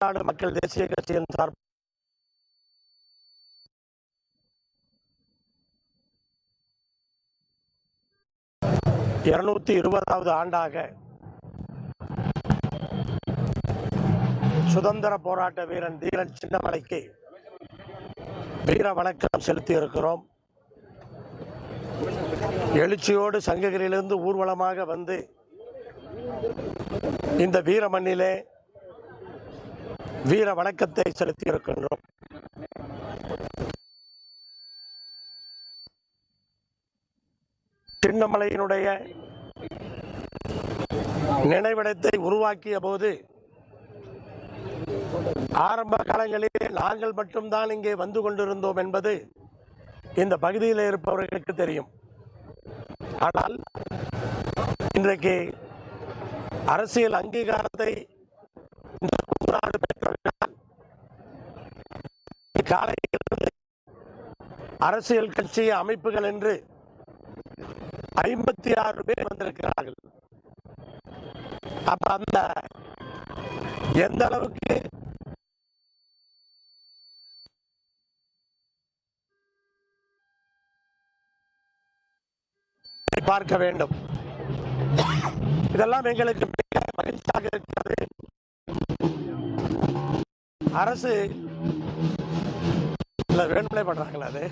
தமிழ்நாடு மக்கள் தேசிய கட்சியின் சார்பில் இருநூத்தி இருபதாவது ஆண்டாக சுதந்திர போராட்ட வீரன் தீரன் சின்னமலைக்கு வீர வணக்கம் செலுத்தி இருக்கிறோம் எழுச்சியோடு சங்ககிரியிலிருந்து ஊர்வலமாக வந்து இந்த வீர மண்ணிலே வீர வணக்கத்தை செலுத்தி இருக்கின்றோம் சின்னமலையினுடைய நினைவிடத்தை உருவாக்கிய போது ஆரம்ப காலங்களிலே நாங்கள் மட்டும்தான் இங்கே வந்து கொண்டிருந்தோம் என்பது இந்த பகுதியில் இருப்பவர்களுக்கு தெரியும். ஆனால் இன்றைக்கு அரசியல் அங்கீகாரத்தை இந்த நாடு காலையிலிருந்து அரசியல் கட்சி அமைப்புகள் என்று ஐம்பத்தி ஆறு பேர் வந்திருக்கிறார்கள். அப்ப அந்த எந்த அளவுக்கு பார்க்க வேண்டும்? இதெல்லாம் எங்களுக்கு மிக மகிழ்ச்சியாக இருக்கிறது. அரசு இல்லை வேணும்னே பண்றாங்களா அது.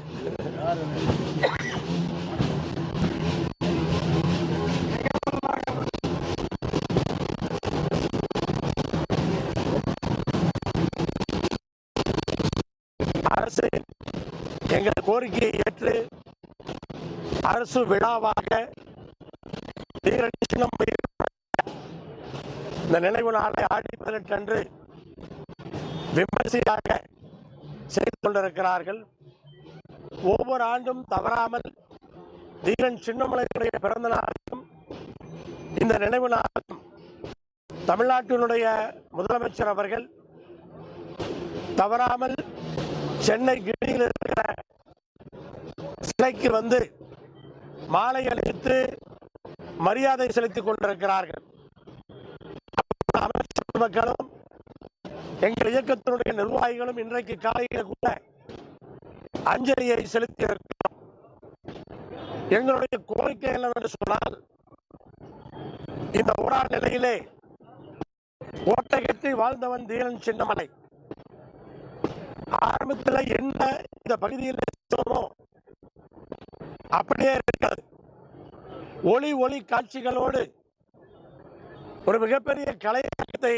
அரசு எங்கள் கோரிக்கையை ஏற்று அரசு விழாவாக இந்த நினைவு நாளை ஆடி பதினெட்டு அன்று விமர்சையாக செய்து கொண்டிருக்கிறார்கள் ஒவ்வொரு ஆண்டும் தவறாமல் தீரன் சின்னமலையுடைய பிறந்த நாளையும் இந்த நினைவு நாளும் தமிழ்நாட்டினுடைய முதலமைச்சர் அவர்கள் தவறாமல் சென்னை கிண்டியில் இருக்கிற சிலைக்கு வந்து மாலை அணிவித்து மரியாதை செலுத்திக் கொண்டிருக்கிறார்கள். அமைச்சர் மக்களும் எங்கள் இயக்கத்தினுடைய நிர்வாகிகளும் இன்றைக்கு காலையில் கூட அஞ்சலியை செலுத்தியிருக்கிறோம். எங்களுடைய கோரிக்கை என்னவென்று சொன்னால் இந்த உடா நிலையிலே ஓட்டை கட்டி வாழ்ந்தவன் தீரன் சின்னமலை. ஆரம்பத்தில் என்ன இந்த பகுதியில் சொன்னோமோ அப்படியே இருக்கிறது. ஒளி ஒளி காட்சிகளோடு ஒரு மிகப்பெரிய கலையகத்தை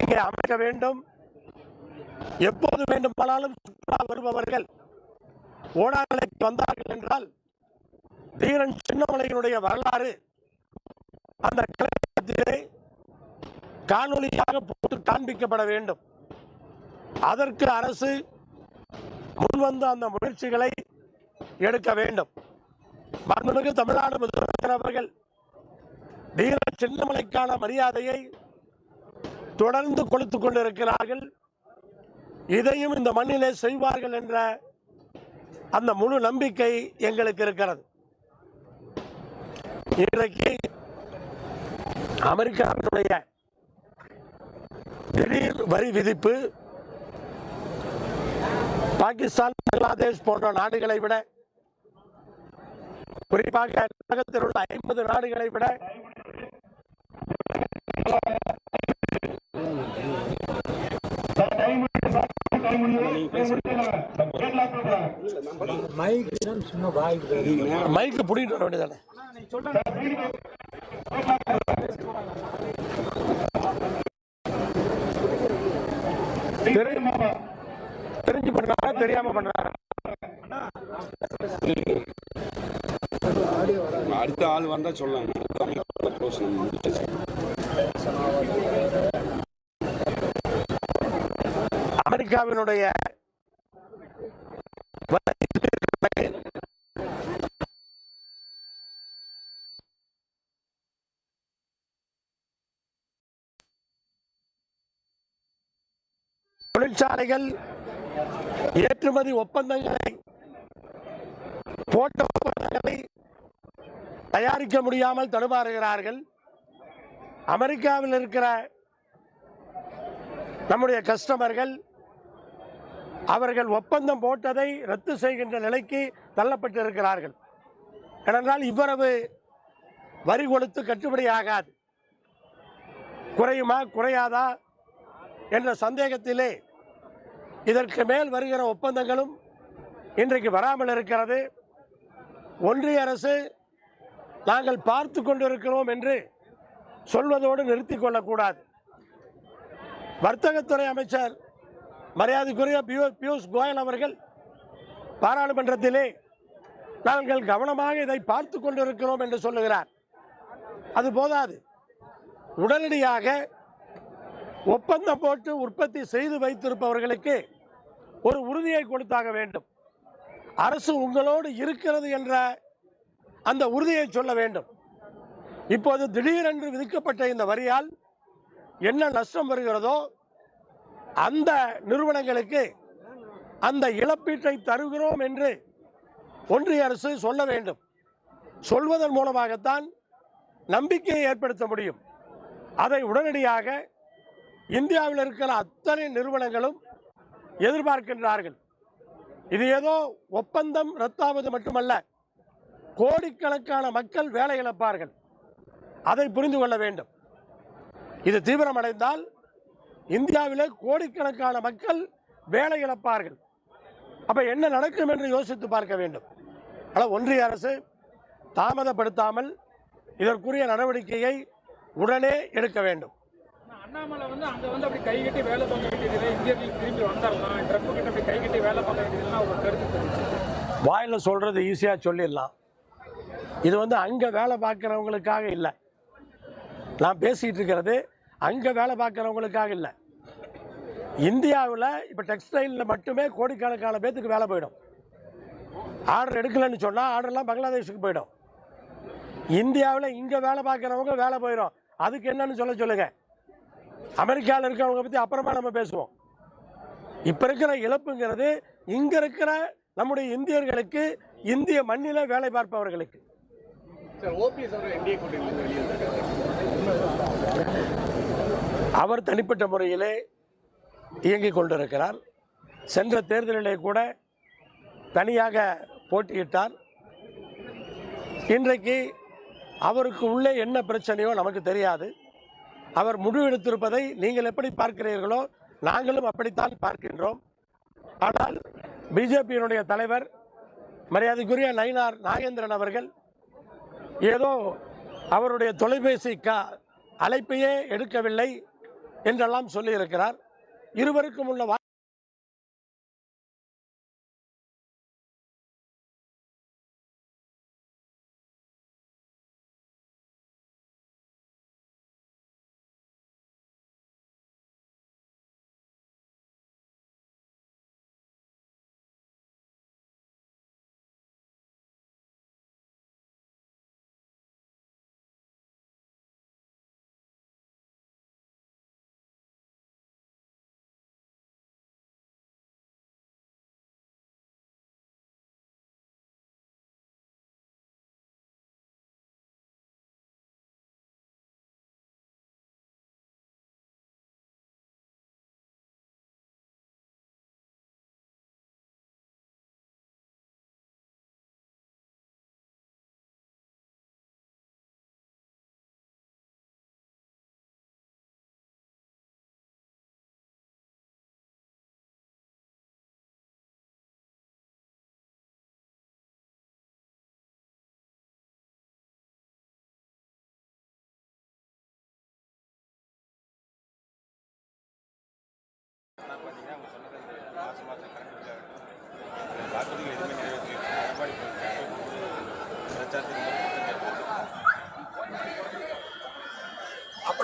இங்கே அமைக்க வேண்டும். எப்போது வேண்டுமானாலும் சுற்றுலா வருபவர்கள் ஓடாநிலைக்கு வந்தார்கள் என்றால் தீரன் சின்னமலையினுடைய வரலாறு அந்த கலையகத்திலே காணொலியாக போட்டு காண்பிக்கப்பட வேண்டும். அதற்கு அரசு முன்வந்து அந்த முயற்சிகளை எடுக்க வேண்டும். மாண்புமிகு தமிழ்நாடு முதலமைச்சர் அவர்கள் தீர சின்னமலைக்கான மரியாதையை தொடர்ந்து கொடுத்துக் கொண்டிருக்கிறார்கள். இதையும் இந்த மண்ணிலே செய்வார்கள் என்ற அந்த முழு நம்பிக்கை எங்களுக்கு இருக்கிறது. இன்றைக்கு அமெரிக்காவினுடைய திடீர் வரி விதிப்பு பாகிஸ்தான் பங்களாதேஷ் போன்ற நாடுகளை விட குறிப்பாக உலகத்தில் உள்ள ஐம்பது நாடுகளை விட மைக்கு புடிட்டு வர வேண்டியதானே? தெரிஞ்சு பண்றாரா தெரியாம பண்றாரா? அடுத்த ஆள் வந்தா சொல்லலாம் அமெரிக்காவினுடைய தொழிற்சாலைகள் ஏற்றுமதி ஒப்பந்தங்களை போட்ட ஒப்பந்தங்களை தயாரிக்க முடியாமல் தடுமாறுகிறார்கள். அமெரிக்காவில் இருக்கிற நம்முடைய கஸ்டமர்கள் அவர்கள் ஒப்பந்தம் போட்டதை ரத்து செய்கின்ற நிலைக்கு தள்ளப்பட்டிருக்கிறார்கள். ஏனென்றால் இவ்வளவு வரி கொடுத்து கட்டுப்படி ஆகாது. குறையுமா குறையாதா என்ற சந்தேகத்திலே இதற்கு மேல் வருகிற ஒப்பந்தங்களும் இன்றைக்கு வராமல் இருக்கிறது. ஒன்றிய அரசு நாங்கள் பார்த்து கொண்டிருக்கிறோம் என்று சொல்வதோடு நிறுத்திக் கொள்ளக்கூடாது. வர்த்தகத்துறை அமைச்சர் மரியாதைக்குரிய பியூ பியூஷ் கோயல் அவர்கள் பாராளுமன்றத்திலே நாங்கள் கவனமாக இதை பார்த்து கொண்டிருக்கிறோம் என்று சொல்லுகிறார். அது போதாது. உடனடியாக ஒப்பந்தம் போட்டு உற்பத்தி செய்து வைத்திருப்பவர்களுக்கு ஒரு உறுதியை கொடுத்தாக வேண்டும். அரசு உங்களோடு இருக்கிறது என்ற அந்த உறுதியை சொல்ல வேண்டும். இப்போது திடீரென்று விதிக்கப்பட்ட இந்த வரியால் என்ன நஷ்டம் வருகிறதோ அந்த நிறுவனங்களுக்கு அந்த இழப்பீட்டை தருகிறோம் என்று ஒன்றிய அரசு சொல்ல வேண்டும். சொல்வதன் மூலமாகத்தான் நம்பிக்கையை ஏற்படுத்த முடியும். அதை உடனடியாக இந்தியாவில் இருக்கிற அத்தனை நிறுவனங்களும் எதிர்பார்க்கின்றார்கள். இது ஏதோ ஒப்பந்தம் ரத்தாவது மட்டுமல்ல கோடிக்கணக்கான மக்கள் வேலை இழப்பார்கள். அதை புரிந்து கொள்ள வேண்டும். இது தீவிரமடைந்தால் இந்தியாவிலே கோடிக்கணக்கான மக்கள் வேலை இழப்பார்கள். அப்போ என்ன நடக்கும் என்று யோசித்து பார்க்க வேண்டும். ஆனால் ஒன்றிய அரசு தாமதப்படுத்தாமல் இதற்குரிய நடவடிக்கையை உடனே எடுக்க வேண்டும். அண்ணாமலை வந்து அங்க வந்து அப்படி கை கட்டி வேலை பார்க்க வேண்டியது இந்தியர்கள் திரும்பி வந்துடலாம் ட்ரம்ப் கிட்ட அப்படி கை கட்டி வேலை பார்க்க வேண்டியதுலாம் அவங்க கருத்து தெரிவிச்சு வாயில சொல்றது ஈஸியாக சொல்லிடலாம். இது வந்து அங்கே வேலை பார்க்குறவங்களுக்காக இல்லை. நான் பேசிகிட்டு இருக்கிறது அங்கே வேலை பார்க்குறவங்களுக்காக இல்லை. இந்தியாவில் இப்போ டெக்ஸ்டைலில் மட்டுமே கோடிக்கணக்கான பேத்துக்கு வேலை போயிடும். ஆர்டர் எடுக்கலைன்னு சொன்னால் ஆர்டர்லாம் பங்களாதேஷுக்கு போயிடும். இந்தியாவில் இங்கே வேலை பார்க்குறவங்க வேலை போயிடும். அதுக்கு என்னன்னு சொல்ல சொல்லுங்கள் அமெரிக்காவில் இருக்கிறவங்க பற்றி அப்புறமா நம்ம பேசுவோம். இப்போ இருக்கிற இழப்புங்கிறது இங்கே இருக்கிற நம்முடைய இந்தியர்களுக்கு இந்திய மண்ணில வேலை பார்ப்பவர்களுக்கு. அவர் தனிப்பட்ட முறையிலே இயங்கிக் கொண்டிருக்கிறார். சென்ற தேர்தலிலே கூட தனியாக போட்டியிட்டார். இன்றைக்கு அவருக்கு உள்ளே என்ன பிரச்சனையோ நமக்கு தெரியாது. அவர் முடிவெடுத்திருப்பதை நீங்கள் எப்படி பார்க்கிறீர்களோ நாங்களும் அப்படித்தான் பார்க்கின்றோம். ஆனால் பிஜேபியினுடைய தலைவர் மரியாதைக்குரிய நயினார் நாகேந்திரன் அவர்கள் ஏதோ அவருடைய தொலைபேசி கா அழைப்பையே எடுக்கவில்லை என்றெல்லாம் சொல்லியிருக்கிறார். இருவருக்கும் உள்ள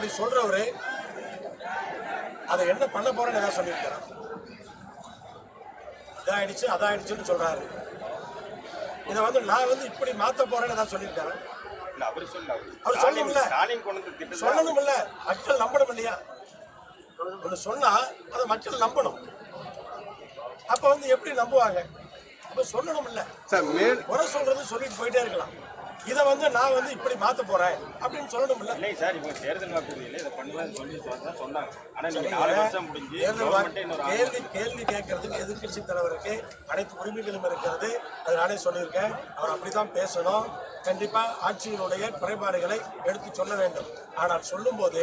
அப்படி சொல்றவரு அதை என்ன பண்ண போறேன்னு ஏதாவது சொல்லியிருக்கிறார் இதாயிடுச்சு அதாயிடுச்சுன்னு சொல்றாரு. இதை வந்து நான் வந்து இப்படி மாத்த போறேன்னு ஏதாவது சொல்லியிருக்காரு? இல்ல அவரு சொல்ல அவர். சொல்லணும்ல. ஸ்டாலின் கொண்டு வந்த திட்டம் சொல்லணும் இல்ல மக்கள் நம்பணும் இல்லையா? ஒன்று சொன்னா அதை மக்கள் நம்பணும். அப்ப வந்து எப்படி நம்புவாங்க? அப்ப சொல்லணும் இல்ல சார் குறை சொல்றது சொல்லிட்டு போயிட்டே இருக்கலாம். இதை வந்து நான் வந்து இப்படி மாத்த போறேன் அப்படின்னு சொல்லணும்ல. இல்லை சார் இவங்க தேர்தல் வாக்குறுதியில் இதை பண்ணுவேன்னு சொல்லி தான் சொன்னாங்க. ஆனால் நீங்கள் நாலு வருஷம் முடிஞ்சு கேள்வி கேள்வி கேட்கறதுக்கு எதிர்க்கட்சி தலைவருக்கு அனைத்து உரிமைகளும் இருக்கிறது. அது நானே சொல்லியிருக்கேன். அவர் அப்படித்தான் பேசணும். கண்டிப்பா ஆட்சியினுடைய குறைபாடுகளை எடுத்து சொல்ல வேண்டும். ஆனால் சொல்லும்போது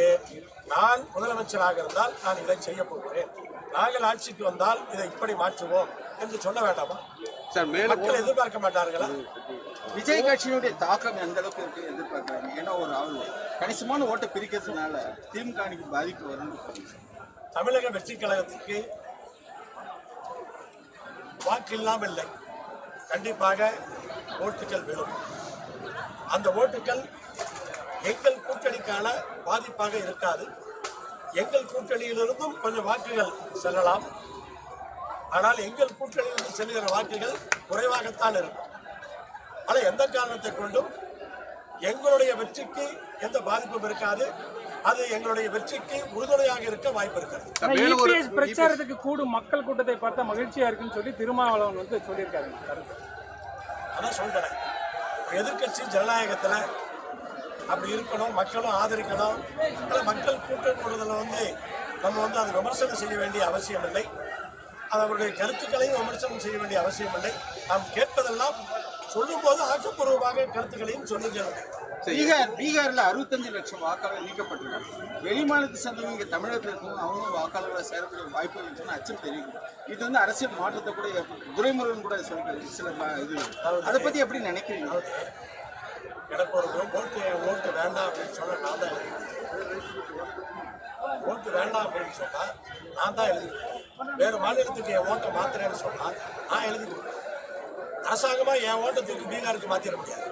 நான் முதலமைச்சராக இருந்தால் நான் இதை செய்ய போகிறேன். நாங்கள் ஆட்சிக்கு வந்தால் இதை இப்படி மாற்றுவோம் என்று சொல்ல வேண்டாமா? சார் மக்கள் எதிர்பார்க்க மாட்டார்களா? விஜய் கட்சியினுடைய தாக்கம் எந்த அளவுக்கு இருக்கு எதிர்பார்க்குறாங்க? ஏன்னா ஒரு அவர் கணிசமான ஓட்டை பிரிக்கிறதுனால திமுக அணிக்கு பாதிப்பு வரும்னு தமிழக வெற்றி கழகத்துக்கு வாக்கு இல்லாமல் இல்லை. கண்டிப்பாக ஓட்டுகள் விழும் அந்த ஓட்டுகள் எங்கள் கூட்டணிக்கான பாதிப்பாக இருக்காது. எங்கள் கூட்டணியிலிருந்தும் கொஞ்சம் வாக்குகள் செல்லலாம். ஆனால் எங்கள் கூட்டணியிலிருந்து செல்கிற வாக்குகள் குறைவாகத்தான் இருக்கும். ஆனால் எந்த காரணத்தை கொண்டும் எங்களுடைய வெற்றிக்கு எந்த பாதிப்பும் இருக்காது. அது எங்களுடைய வெற்றிக்கு உறுதுணையாக இருக்க வாய்ப்பு இருக்கிறது இபிஎஸ் பிரச்சாரத்துக்கு கூடும் மக்கள் கூட்டத்தை பார்த்தா மகிழ்ச்சியா இருக்குன்னு சொல்லி திருமாவளவன் வந்து சொல்லியிருக்காரு. அதான் சொல்றேன். எதிர்க்கட்சி ஜனநாயகத்தில் அப்படி இருக்கணும் மக்களும் ஆதரிக்கணும். ஆனால் மக்கள் கூட்டம் கூடுதலில் வந்து நம்ம வந்து அதை விமர்சனம் செய்ய வேண்டிய அவசியம் இல்லை. அது அவருடைய கருத்துக்களையும் விமர்சனம் செய்ய வேண்டிய அவசியம் இல்லை. நாம் கேட்பதெல்லாம் சொல்லும்போது ஆக்கப்பூர்வமாக கருத்துக்களையும் சொல்லுங்கள் பீகார் பீகார்ல அறுபத்தஞ்சு லட்சம் வாக்காளர் நீக்கப்பட்டிருக்காங்க. வெளி மாநிலத்தை சேர்ந்தவங்க இங்க தமிழகத்தில் இருக்கவங்க அவங்க வாக்காளர்களை சேரக்கூடிய வாய்ப்பு இருக்குன்னு அச்சம் தெரியும் இது வந்து அரசியல் மாற்றத்தை கூட ஏற்படுத்தும். துரைமுருகன் கூட சொல்றாரு சில இது. அதை பத்தி எப்படி நினைக்கிறீங்க? எனக்கு ஒரு ஓட்டு ஓட்டு வேண்டாம் அப்படின்னு சொன்னா நான் தான் ஓட்டு வேண்டாம் அப்படின்னு சொன்னா நான் தான் எழுதுவேன் வேறு மாநிலத்துக்கு என் ஓட்டை மாத்துறேன்னு சொன்னா நான் எழுதுவேன் அரசாங்கமா என் ஓட்டை தூக்கி பீகாருக்கு மாத்திர முடியாது.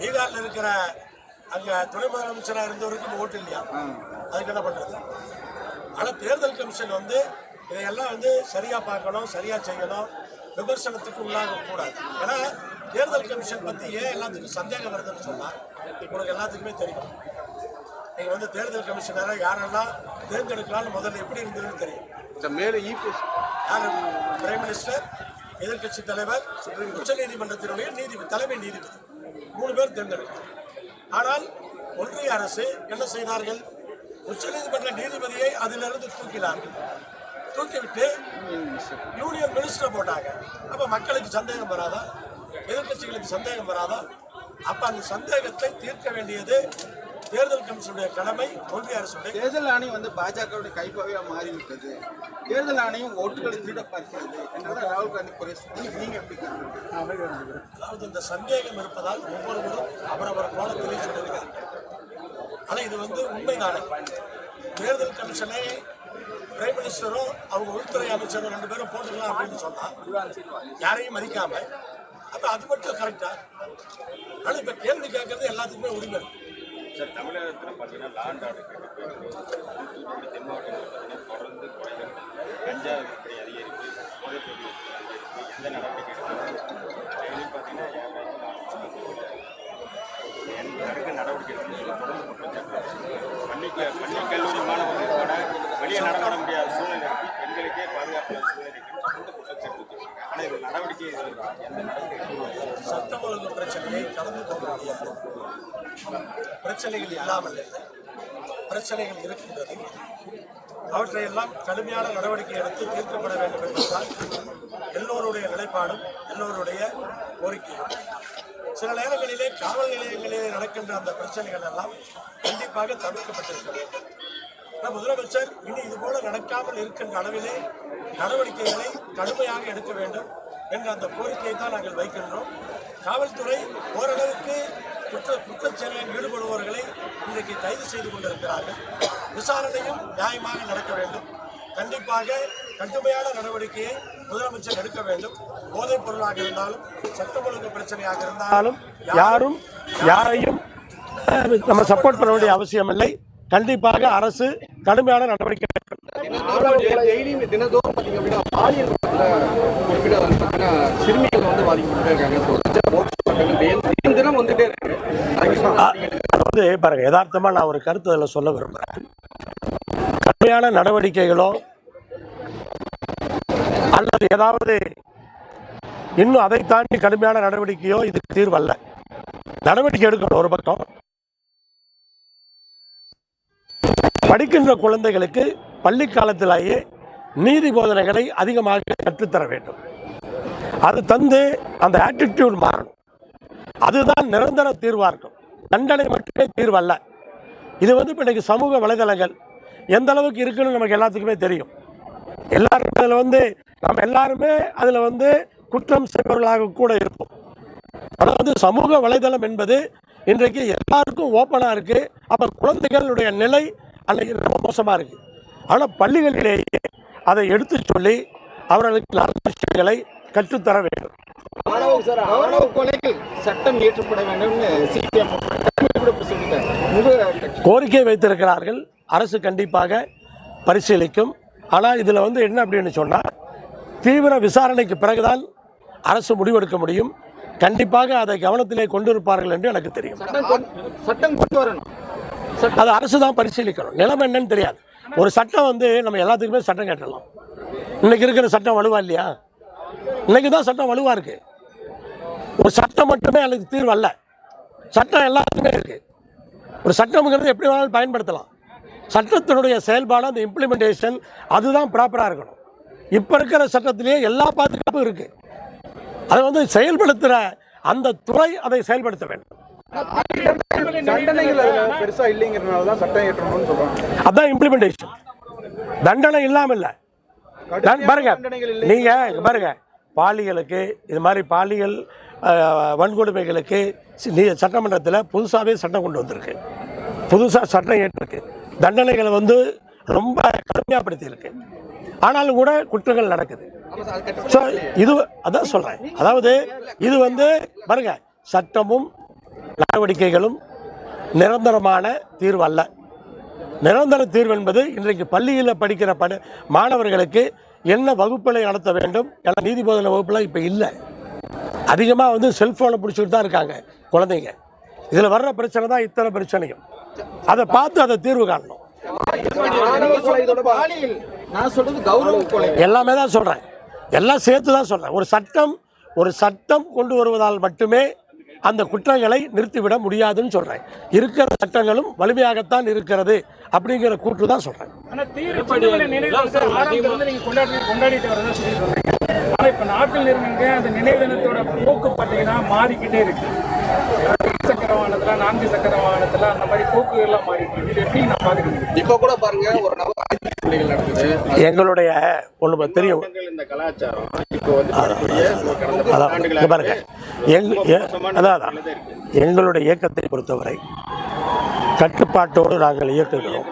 பீகார்ல இருக்கிற அங்க துணை முதலமைச்சராக இருந்தவருக்கு ஓட்டு இல்லையா? அதுக்கு என்ன பண்றது? ஆனா தேர்தல் கமிஷன் வந்து இதையெல்லாம் வந்து சரியா பார்க்கணும் சரியா செய்யணும் விமர்சனத்துக்கு உள்ளாக கூடாது. ஏன்னா தேர்தல் கமிஷன் பத்தி ஏன் எல்லாத்துக்கும் சந்தேகம் வருதுன்னு சொன்னா உங்களுக்கு எல்லாத்துக்குமே தெரியும். நீங்க வந்து தேர்தல் கமிஷனரை யாரெல்லாம் தேர்ந்தெடுக்கலாம்னு முதல்ல எப்படி இருந்ததுன்னு தெரியும். மேலும் இபிஎஸ் யார்? பிரைம் மினிஸ்டர் எதிர்கட்சி தலைவர் உச்ச நீதிமன்றத்தினுடைய நீதிபதி தலைமை நீதிபதி. மூணு பேர் தேர்ந்தெடுக்கிறார் ஆனால் ஒன்றிய அரசு என்ன செய்தார்கள்? உச்ச நீதிமன்ற நீதிபதியை அதிலிருந்து தூக்கினார்கள். தூக்கிவிட்டு யூனியன் மினிஸ்டர் போட்டாங்க. அப்ப மக்களுக்கு சந்தேகம் வராதா? எதிர்க்கட்சிகளுக்கு சந்தேகம் வராதா? அப்ப அந்த சந்தேகத்தை தீர்க்க வேண்டியது தேர்தல் கமிஷனுடைய கடமை ஒன்றிய அரசுடைய தேர்தல் ஆணையம் வந்து பாஜகவுடைய கைப்பாவையா மாறிவிட்டது. தேர்தல் ஆணையம் ஓட்டுகளை திருட பார்க்கிறது என்றதை ராகுல் காந்தி குறை சொல்லி நீங்க எப்படி? அதாவது இந்த சந்தேகம் இருப்பதால் ஒவ்வொருவரும் அவரவர் கோலத்திலே சொல்லுகிறார் ஆனால் இது வந்து உண்மைதானே? தேர்தல் கமிஷனே பிரைம் மினிஸ்டரும் அவங்க உள்துறை அமைச்சரும் ரெண்டு பேரும் போட்டுக்கலாம் அப்படின்னு சொன்னா யாரையும் மதிக்காம அப்ப அது மட்டும் கரெக்டா ஆனா இப்ப கேள்வி கேட்கறது எல்லாத்துக்குமே உரிமை இருக்கு. சார் தமிழகத்தில் பார்த்தீங்கன்னா லாண்ட் ஆர்டர் கெட்டு தூத்துக்குடி தென் மாவட்டங்களில் பார்த்தீங்கன்னா தொடர்ந்து குறைகள். கஞ்சா விற்பனை அதிகரிப்பு போதைப்பொருள் விற்பனை அதிகரிப்பு எந்த நடவடிக்கை எடுத்தாலும் டெய்லி பார்த்தீங்கன்னா எந்த தடுக்க நடவடிக்கை எடுக்கணும்னு சொல்லி தொடர்ந்து குற்றச்சாட்டு பள்ளி க- பள்ளி கல்லூரி மாணவர்கள் கூட வெளியே நடமாட முடியாத சூழ்நிலை இருக்கு பெண்களுக்கே பாதுகாப்பு இல்லாத சூழ்நிலை இருக்குன்னு தொடர்ந்து குற்றச்சாட்டு வச்சிருக்காங்க ஆனால் இது நடவடிக்கை எதுவும் எந்த நடவடிக்கை எடுக்கணும் சட்டம் ஒழுங்கு பிரச்சனையை கடந்து போக முடியாது பிரச்சனைகள் இல்லாமல் இல்லை. பிரச்சனைகள் இருக்கின்றது. அவற்றையெல்லாம் கடுமையான நடவடிக்கை எடுத்து தீர்க்கப்பட வேண்டும் என்பதுதான் எல்லோருடைய நிலைப்பாடும் எல்லோருடைய கோரிக்கையும். சில நேரங்களிலே காவல் நிலையங்களிலே நடக்கின்ற அந்த பிரச்சனைகள் எல்லாம் கண்டிப்பாக தவிர்க்கப்பட்டிருக்கிறது. ஆனால் முதலமைச்சர் இனி இது போல நடக்காமல் இருக்கின்ற அளவிலே நடவடிக்கைகளை கடுமையாக எடுக்க வேண்டும் என்ற அந்த கோரிக்கையை தான் நாங்கள் வைக்கின்றோம். காவல்துறை ஓரளவுக்கு குற்ற குற்றச் செயலில் ஈடுபடுபவர்களை இன்றைக்கு கைது செய்து கொண்டிருக்கிறார்கள். விசாரணையும் நியாயமாக நடக்க வேண்டும். கண்டிப்பாக கடுமையான நடவடிக்கையை முதலமைச்சர் எடுக்க வேண்டும். போதைப் பொருளாக இருந்தாலும் சட்டம் ஒழுங்கு பிரச்சனையாக இருந்தாலும் யாரும் யாரையும் நம்ம சப்போர்ட் பண்ண வேண்டிய அவசியம் இல்லை. கண்டிப்பாக அரசு கடுமையான நடவடிக்கை தினதோறும் பாலியல் சிறுமிகள் வந்து பாதிக்கப்பட்டு இருக்காங்க வந்து பாருங்க யதார்த்தமா நான் ஒரு கருத்து அதில் சொல்ல விரும்புகிறேன் கடுமையான நடவடிக்கைகளோ அல்லது ஏதாவது இன்னும் அதை தாண்டி கடுமையான நடவடிக்கையோ இதுக்கு தீர்வல்ல. நடவடிக்கை எடுக்கணும் ஒரு பக்கம். படிக்கின்ற குழந்தைகளுக்கு பள்ளி காலத்திலேயே நீதி போதனைகளை அதிகமாக கற்றுத்தர வேண்டும். அது தந்து அந்த ஆட்டிடியூட் மாறணும். அதுதான் நிரந்தர தீர்வாக இருக்கும் தண்டனை மட்டுமே தீர்வல்ல. இது வந்து இப்போ இன்னைக்கு சமூக வலைதளங்கள் எந்த அளவுக்கு இருக்குன்னு நமக்கு எல்லாத்துக்குமே தெரியும். எல்லாரும் அதில் வந்து நம்ம எல்லாருமே அதில் வந்து குற்றம் செய்பவர்களாக கூட இருப்போம். அதாவது சமூக வலைதளம் என்பது இன்றைக்கு எல்லாருக்கும் ஓப்பனாக இருக்குது அப்போ குழந்தைகளுடைய நிலை அன்னைக்கு ரொம்ப மோசமாக இருக்குது ஆனால் பள்ளிகளிலேயே அதை எடுத்து சொல்லி அவர்களுக்கு நல்ல விஷயங்களை கற்றுத்தர வேண்டும். ஆணவ ஆணவ கொலைகள் சட்டம் இயற்றப்பட வேண்டும்னு சிபிஎம் கோரிக்கை வைத்திருக்கிறார்கள். அரசு கண்டிப்பாக பரிசீலிக்கும். ஆனால் இதில் வந்து என்ன அப்படின்னு சொன்னால் தீவிர விசாரணைக்கு பிறகுதான் அரசு முடிவெடுக்க முடியும். கண்டிப்பாக அதை கவனத்திலே கொண்டிருப்பார்கள் என்று எனக்கு தெரியும். சட்டம் கொண்டு- வரணும். அது அரசு தான் பரிசீலிக்கணும். நிலைமை என்னன்னு தெரியாது. ஒரு சட்டம் வந்து நம்ம எல்லாத்துக்குமே சட்டம் கேட்டுடலாம். இன்னைக்கு இருக்கிற சட்டம் வலுவா இல்லையா? இன்னைக்கு தான் சட்டம் வலுவா இருக்கு. ஒரு சட்டம் மட்டுமே அதுக்கு தீர்வு அல்ல. சட்டம் எல்லாத்துக்குமே இருக்கு. ஒரு சட்டம்ங்கிறது எப்படி வேணாலும் பயன்படுத்தலாம். சட்டத்தினுடைய செயல்பாடு அந்த இம்ப்ளிமெண்டேஷன் அதுதான் ப்ராப்பராக இருக்கணும். இப்போ இருக்கிற சட்டத்திலேயே எல்லா பாதுகாப்பும் இருக்கு. அதை வந்து செயல்படுத்துகிற அந்த துறை அதை செயல்படுத்த வேண்டும். அதான் இம்ப்ளிமெண்டேஷன் தண்டனை இல்லாம இல்ல. பாருங்க. நீங்க பாருங்க பாலியலுக்கு இது மாதிரி பாலியல் வன்கொடுமைகளுக்கு நீ சட்டமன்றத்தில் புதுசாகவே சட்டம் கொண்டு வந்திருக்கு. புதுசாக சட்டம் ஏற்றிருக்கு. தண்டனைகளை வந்து ரொம்ப கடுமையாகப்படுத்தியிருக்கு ஆனாலும் கூட குற்றங்கள் நடக்குது. ஸோ இது அதான் சொல்கிறேன் அதாவது இது வந்து பாருங்க சட்டமும் நடவடிக்கைகளும் நிரந்தரமான தீர்வு அல்ல நிரந்தர தீர்வு என்பது இன்றைக்கு பள்ளியில் படிக்கிற படு மாணவர்களுக்கு என்ன வகுப்புகளை நடத்த வேண்டும் எல்லாம் நீதிபோதனை வகுப்புலாம் இப்போ இல்லை. அதிகமாக வந்து செல்ஃபோனை பிடிச்சிட்டு தான் இருக்காங்க குழந்தைங்க. இதில் வர்ற பிரச்சனை தான் இத்தனை பிரச்சனையும். அதை பார்த்து அதை தீர்வு காணணும். எல்லாமே தான் சொல்கிறேன் எல்லாம் சேர்த்து தான் சொல்கிறேன் ஒரு சட்டம் ஒரு சட்டம் கொண்டு வருவதால் மட்டுமே அந்த குற்றங்களை நிறுத்திவிட முடியாதுன்னு சொல்கிறேன் இருக்கிற சட்டங்களும் வலிமையாகத்தான் இருக்கிறது அப்படிங்கிற கூற்று தான் சொல்கிறேன் ஆனா இப்ப நாட்டில் இருக்க அந்த நினைவு தினத்தோட போக்கு பார்த்தீங்கன்னா மாறிக்கிட்டே இருக்கு. சக்கர வாகனத்துல நான்கு சக்கர வாகனத்துல அந்த மாதிரி போக்கு எல்லாம் மாறிட்டு இருக்கு. இது எப்படி நான் பாக்குறீங்க இப்ப கூட பாருங்க ஒரு நபர் ஐந்து கொலைகள் நடக்குது. எங்களுடைய ஒன்று தெரியும். இந்த கலாச்சாரம் பாருங்க. அதான் அதான். எங்களுடைய இயக்கத்தை பொறுத்தவரை கட்டுப்பாட்டோடு நாங்கள் இயக்குகிறோம்.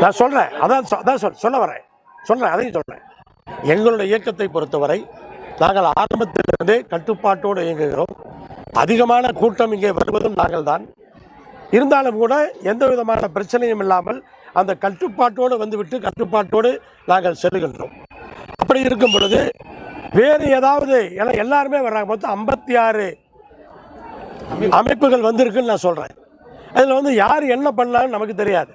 நான் சொல்றேன் அதான் சொ- அதான் சொல் சொல்ல வரேன். சொல்றேன் அதையும் சொல்றேன். எங்களுடைய இயக்கத்தை பொறுத்தவரை நாங்கள் ஆரம்பத்திலிருந்தே கட்டுப்பாட்டோடு இயங்குகிறோம். அதிகமான கூட்டம் இங்கே வருவதும் நாங்கள் தான் இருந்தாலும் கூட எந்த விதமான பிரச்சனையும் இல்லாமல் அந்த கட்டுப்பாட்டோடு வந்துவிட்டு கட்டுப்பாட்டோடு நாங்கள் செல்கின்றோம். அப்படி இருக்கும் பொழுது வேறு ஏதாவது ஏன்னா எல்லாருமே வர்றாங்க. மொத்தம் ஐம்பத்தி ஆறு அமைப்புகள் வந்திருக்குன்னு நான் சொல்கிறேன் அதில் வந்து யார் என்ன பண்ணாலும் நமக்கு தெரியாது.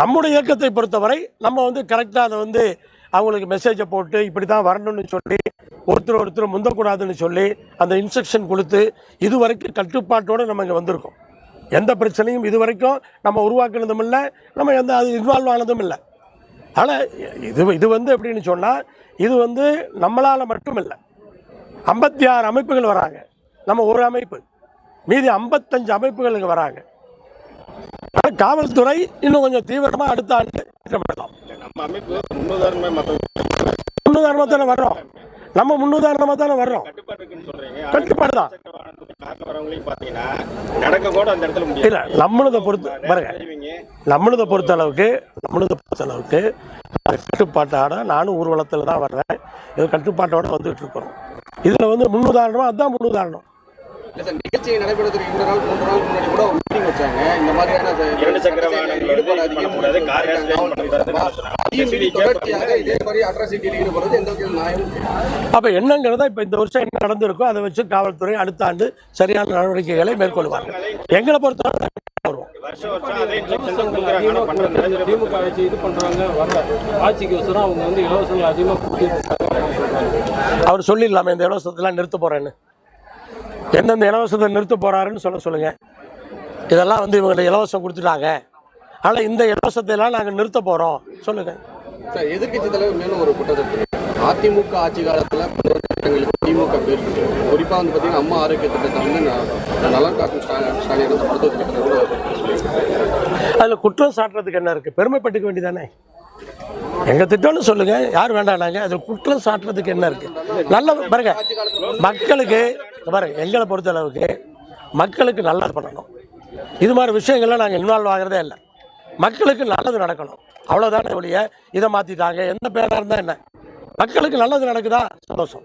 நம்முடைய இயக்கத்தை பொறுத்தவரை நம்ம வந்து கரெக்டாக அதை வந்து அவங்களுக்கு மெசேஜை போட்டு இப்படி தான் வரணும்னு சொல்லி ஒருத்தர் ஒருத்தர் முந்தக்கூடாதுன்னு சொல்லி அந்த இன்ஸ்ட்ரக்ஷன் கொடுத்து இது வரைக்கும் கட்டுப்பாட்டோடு நம்ம இங்கே வந்திருக்கோம். எந்த பிரச்சனையும் இது வரைக்கும் நம்ம உருவாக்குனதும் இல்லை நம்ம எந்த அது இன்வால்வ் ஆனதும் இல்லை. ஆனால் இது இது வந்து எப்படின்னு சொன்னால் இது வந்து நம்மளால் மட்டும் இல்லை. ஐம்பத்தி ஆறு அமைப்புகள் வராங்க. நம்ம ஒரு அமைப்பு. மீதி ஐம்பத்தஞ்சு அமைப்புகள் இங்கே வராங்க. ஆனால் காவல்துறை இன்னும் கொஞ்சம் தீவிரமாக அடுத்த ஆண்டு திட்டமிடலாம் நம்ம அமைப்பு முன்னுதாரணமே முன்னுதாரணமாக தானே வர்றோம். நம்ம முன்னுதாரணமாக தானே வர்றோம் கட்டுப்பாடு தான் இல்லை நம்மளதை பொறுத்து பாருங்க. நம்மளதை பொறுத்த அளவுக்கு நம்மளதை பொறுத்த அளவுக்கு கட்டுப்பாட்டோட நானும் ஊர்வலத்தில் தான் வர்றேன். இது கட்டுப்பாட்டோட வந்துட்டு இருக்கிறோம். இதில் வந்து முன்னுதாரணம் அதுதான் முன்னுதாரணம். இல்ல சார் நிகழ்ச்சி நடைபெறதுக்கு இரண்டு நாள் மூன்று நாள் முன்னாடி கூட ஒரு மீட்டிங் வச்சாங்க. இந்த மாதிரியான இரண்டு சக்கர வாகனங்கள் செயல்களில் வந்து ஈடுபடாதீங்க, பண்ணக்கூடாது, கார் காவல்துறை ஆக்சிடென்ட் பண்ணக்கூடாது. அதையும் மீறி தொடர்ச்சியாக இதே மாதிரி அட்ராசிட்டியில் ஈடுபடுறது எந்த வகையில் நியாயம். அப்போ என்னங்கிறத இப்போ இந்த வருஷம் என்ன நடந்திருக்கோ அதை வச்சு காவல்துறை அடுத்த ஆண்டு சரியான நடவடிக்கைகளை மேற்கொள்வாங்க. எங்களை பொறுத்தவரை வருவோம் திமுக வச்சு இது பண்றாங்க வர ஆட்சிக்கு வசரம் அவங்க வந்து இலவசங்கள் அதிகமாக அவர் சொல்லிடலாமே இந்த இலவசத்தெல்லாம் நிறுத்த போறேன்னு. எந்தெந்த இலவசத்தை நிறுத்த போகிறாருன்னு சொல்ல சொல்லுங்கள் இதெல்லாம் வந்து இவங்க இலவசம் கொடுத்துட்டாங்க. ஆனால் இந்த இலவசத்தை எல்லாம் நாங்கள் நிறுத்த போகிறோம் சொல்லுங்கள் சார் எதிர்க்கட்சி தலைவர் மேலும் ஒரு குற்றச்சாட்டு. அதிமுக ஆட்சி காலத்துல திட்டங்களுக்கு திமுக பேர் குறிப்பா வந்து பாத்தீங்கன்னா அம்மா ஆரோக்கிய திட்டத்தை வந்து ந- நலன் காக்கும் ஸ்டா- ஸ்டாலின் அந்த மருத்துவ திட்டத்தை கூட. அதில் குற்றம் சாட்டுறதுக்கு என்ன இருக்குது பெருமைப்பட்டுக்க வேண்டியதானே? எங்கள் திட்டம்னு சொல்லுங்கள் யார் வேண்டாம்னாங்க அதில் குற்றம் சாட்டுறதுக்கு என்ன இருக்குது நல்ல பாருங்க. மக்களுக்கு பாருங்க எங்களை பொறுத்த அளவுக்கு மக்களுக்கு நல்லது பண்ணணும். இது மாதிரி விஷயங்கள்லாம் நாங்கள் இன்வால்வ் ஆகிறதே இல்லை. மக்களுக்கு நல்லது நடக்கணும். அவ்வளோதானே ஒழிய இதை மாற்றிட்டாங்க எந்த பேராக இருந்தால் என்ன? மக்களுக்கு நல்லது நடக்குதா? சந்தோஷம்.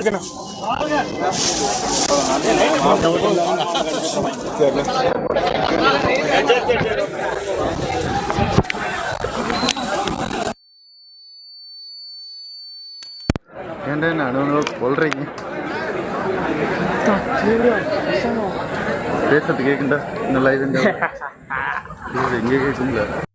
ஏன்டா நடுவில் கொல்றீங்க பேசுறது கேட்குண்டா இந்த லைவ் எங்கே கேட்கும்ல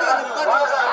Oh, my God.